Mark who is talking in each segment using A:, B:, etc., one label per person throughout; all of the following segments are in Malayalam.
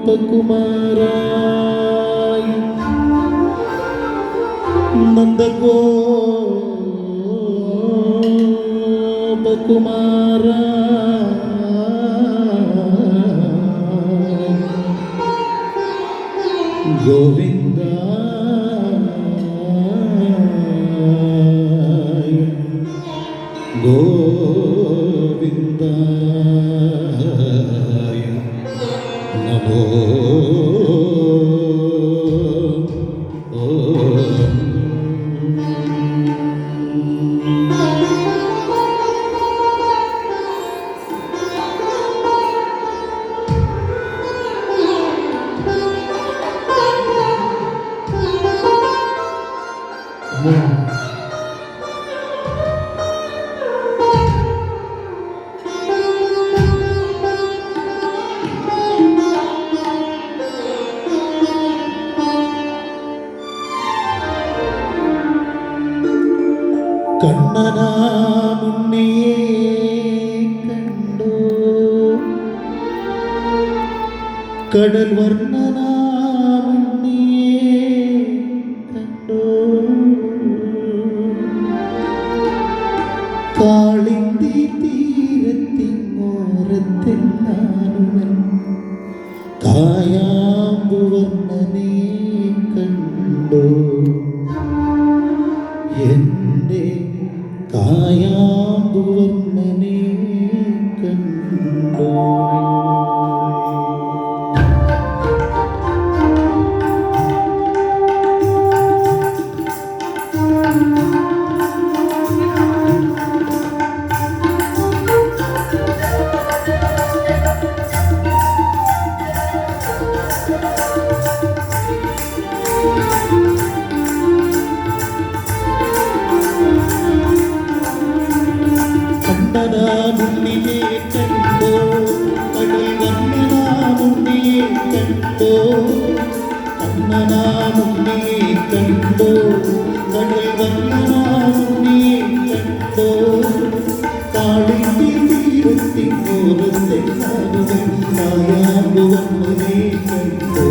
A: നന്ദഗോപകുമാര ഗോവിന്ദ ഗോവിന്ദ Namo കണ്ണനാമുണ്ണിയെ കണ്ടു. കടൽ വർണനാമുണ്ണിയെ കായാമ്പുവർണനെ കണ്ടനാമുണ്ണിയെ കണ്ടോ. കടൽ വർണനാമുണ്ണിയെ കണ്ടോ. കണ്ണനാമുണ്ണിയെ കണ്ടോ. കടൽ വർണനാമുണ്ണിയെ കണ്ടോ. കാളിന്റെ തീരത്തി ഓരത്തെ കായാമ്പുവണ്ണനെ കണ്ടോ.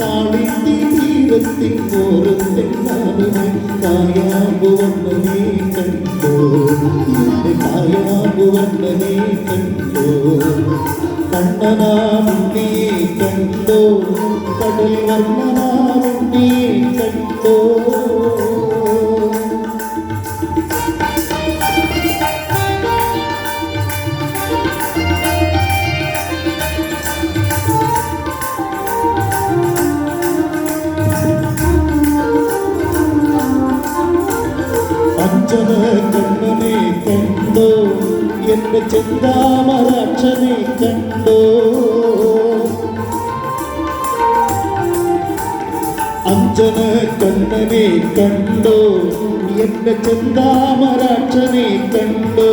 A: കാളിന്റെ തീരത്തി ഓരത്തെ കായാമ്പുവണ്ണനെ കണ്ടോ. എന്റെ കായാമ്പുവണ്ണനെ കണ്ടോ കണ്ണനാമുണ്ണിയെ കണ്ടോ കടൽ വർണനാമുണ്ണിയെ കണ്ടോ അഞ്ജന കണ്ണനെ കണ്ടോ എന്റെ ചിന്താമരാക്ഷനെ കണ്ടോ? അഞ്ജന കണ്ണനെ കണ്ടോ? എന്റെ ചിന്താമരാക്ഷനെ കണ്ടോ?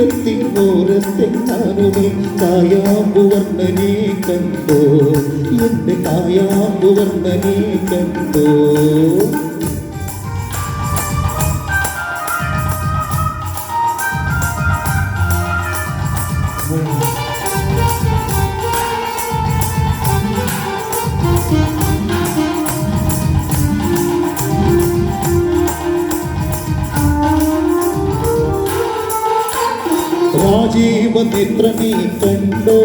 A: തീരത്തി ഓരത്തെ ഞാനുമേ കായാമ്പുവർണനെ കണ്ടോ? എന്റെ കായാമ്പുവർണനെ കണ്ടോ? രാജീവനേത്രനെ കണ്ടോ?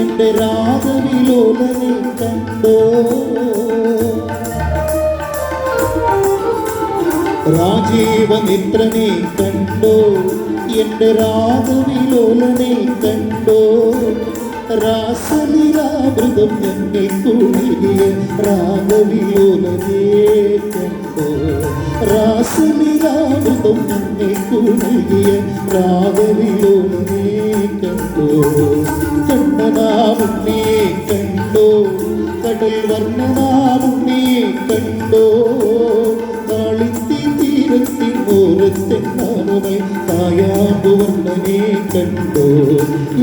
A: എന്റെ രാഗവിലോലനെ കണ്ടോ? രാജീവനേത്രനെ കണ്ടോ? എന്റെ രാഗവിലോലനെ കണ്ടോ? രാസലീലാമൃതം എന്നെ കുളിയ രാഗവിലോലനെ കണ്ടോ രാസലീലാമൃതം ഞങ്ങൾ കുളിയ രാഗവിലോലനെ കണ്ടോ? കണ്ണനാമുണ്ണിയെ കണ്ടോ? കടൽ വർണനാമുണ്ണിയെ കണ്ടോ നാമമേ ഓരത്തെങ്ങാനുമേ കായാമ്പുവർണനെ കണ്ടോ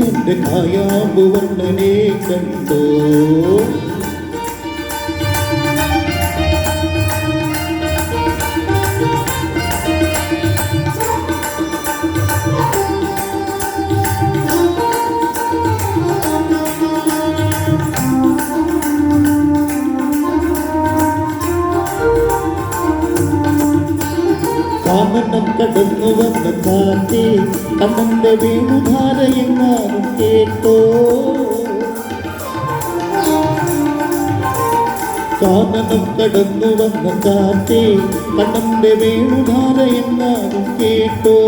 A: എന്റെ കായാമ്പുവർണനെ കണ്ടോ കടന്നു വന്ന കാറ്റേ കണ്ണന്റെ വേണുധാരയെങ്ങാനും കേട്ടോ. കാനനം കടന്നു വന്ന കാറ്റേ കണ്ണന്റെ വേണുധാരയെങ്ങാനും കേട്ടോ.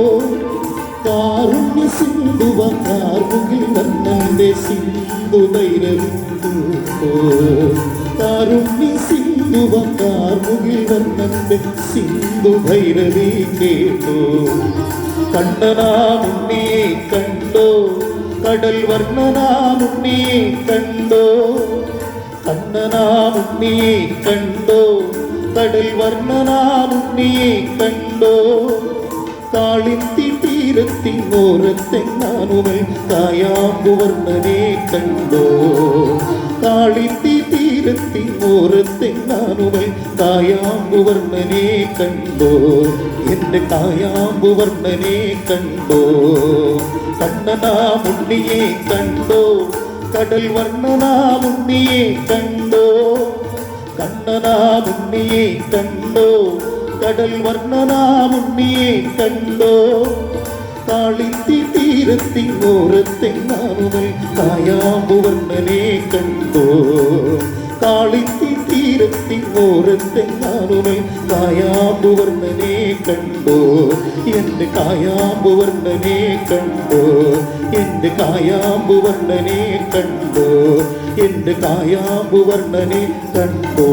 A: കാറുണ്യ സിന്ധുവ കാർമുകിൽ വന്നന്റെ സിന്ധു ധൈര്യോ കാരുണ്യ സിന്ധുവ കാർമുകിൽ വന്നന്റെ സിന്ധു ഭൈരവി കേട്ടോ കണ്ണനാമുണ്ണിയെ കണ്ടോ കടൽ വർണ്ണനാമുണ്ണിയെ കണ്ടോ കണ്ണനാമുണ്ണിയെ കണ്ടോ കടൽ വർണനാമുണ്ണിയെ കണ്ടോ കാളിന്തി തീരത്തിങ്ങോരത്തെങ്ങാനുമൽ കായാമ്പുവർണനെ കണ്ടോ കാളിന്തി തീരത്തിങ്ങോരത്തെങ്ങാനുമൽ കായാമ്പുവർണനെ കണ്ടോ എന്റെ കായാമ്പുവർണനെ കണ്ടോ കണ്ണനാമുണ്ണിയെ കണ്ടോ കടൽ വർണനാമുണ്ണിയെ കണ്ടോ കണ്ണനാമുണ്ണിയെ കണ്ടോ കടൽ വർണനാമുണ്ണിയെ കണ്ടോ കാളിത്തി തീരത്തിങ്ങോരത്തെങ്ങാനുമൽ കായാമ്പുവർണനെ കണ്ടോ കാളിത്തി തീരത്തിങ്ങോരത്തെങ്ങാനുമൽ കായാമ്പുവർണനെ കണ്ടോ. എന്റെ കായാമ്പുവർണനെ കണ്ടോ. എന്റെ കായാമ്പുവർണനെ കണ്ടോ. എന്റെ കായാമ്പുവർണനെ കണ്ടോ.